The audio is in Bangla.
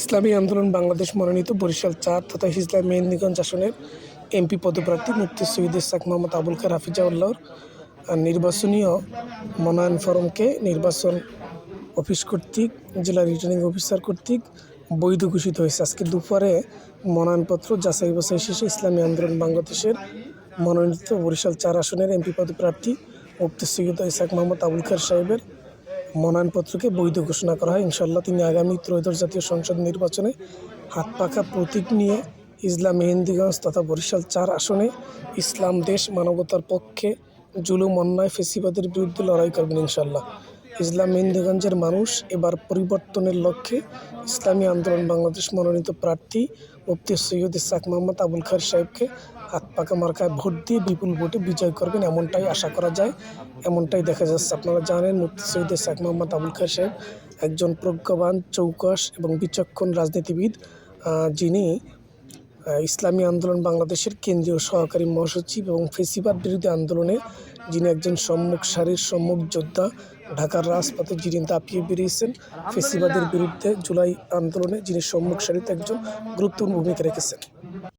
ইসলামী আন্দোলন বাংলাদেশ মনোনীত বরিশাল চার তথা হিজলা মেহেন্দিগঞ্জ আসনের এমপি পদপ্রার্থী মুফতি সৈয়দ ইসাক মোহাম্মদ আবুল খার হাফিজাউল্লাহর নির্বাচনীয় মনোনয়ন ফরমকে নির্বাচন অফিস কর্তৃক, জেলা রিটার্নিং অফিসার কর্তৃক বৈধ ঘোষিত হয়েছে। আজকে দুপুরে মনোনয়নপত্র যাচাই বাছাই শেষে ইসলামী আন্দোলন বাংলাদেশের মনোনীত বরিশাল চার আসনের এমপি পদপ্রার্থী মুফতি সৈয়দ ইসাক মোহাম্মদ আবুল খার সাহেবের মনোনয়নপত্রকে বৈধ ঘোষণা করা হয়। ইনশাল্লাহ তিনি আগামী ত্রয়োদশ জাতীয় সংসদ নির্বাচনে হাত পাখা প্রতীক নিয়ে ইসলাম মেহেন্দিগঞ্জ তথা বরিশাল চার আসনে ইসলাম দেশ মানবতার পক্ষে জুলুম, অন্যায়, ফেসিবাদের বিরুদ্ধে লড়াই করবেন ইনশাল্লাহ ইসলাম মেহেন্দিগঞ্জের মানুষ, এবার পরিবর্তনের লক্ষ্যে ইসলামী আন্দোলন বাংলাদেশ মনোনীত প্রার্থী মুফতি সৈয়দ ইসাক মোহাম্মদ আবুল খার সাহেবকে হাত পাকা মার্কায় ভোট দিয়ে বিপুল ভোটে বিজয় করবেন এমনটাই আশা করা যায়, এমনটাই দেখা যাচ্ছে। আপনারা জানেন, মুফতি সৈয়দ ইসাক মোহাম্মদ আবুল খার সাহেব একজন প্রজ্ঞাবান, চৌকস এবং বিচক্ষণ রাজনীতিবিদ। যিনি ইসলামী আন্দোলন বাংলাদেশের কেন্দ্রীয় সহকারী মহাসচিব এবং ফেসিবাদ বিরোধী আন্দোলনে যিনি একজন সম্মুখ সারির সম্মুখ যোদ্ধা ঢাকার রাজপথে যিনি দাপিয়ে বেরিয়েছেন। ফেসিবাদের বিরুদ্ধে জুলাই আন্দোলনে যিনি সম্মুখ সারিতে একজন গুরুত্বপূর্ণ ভূমিকা রেখেছেন।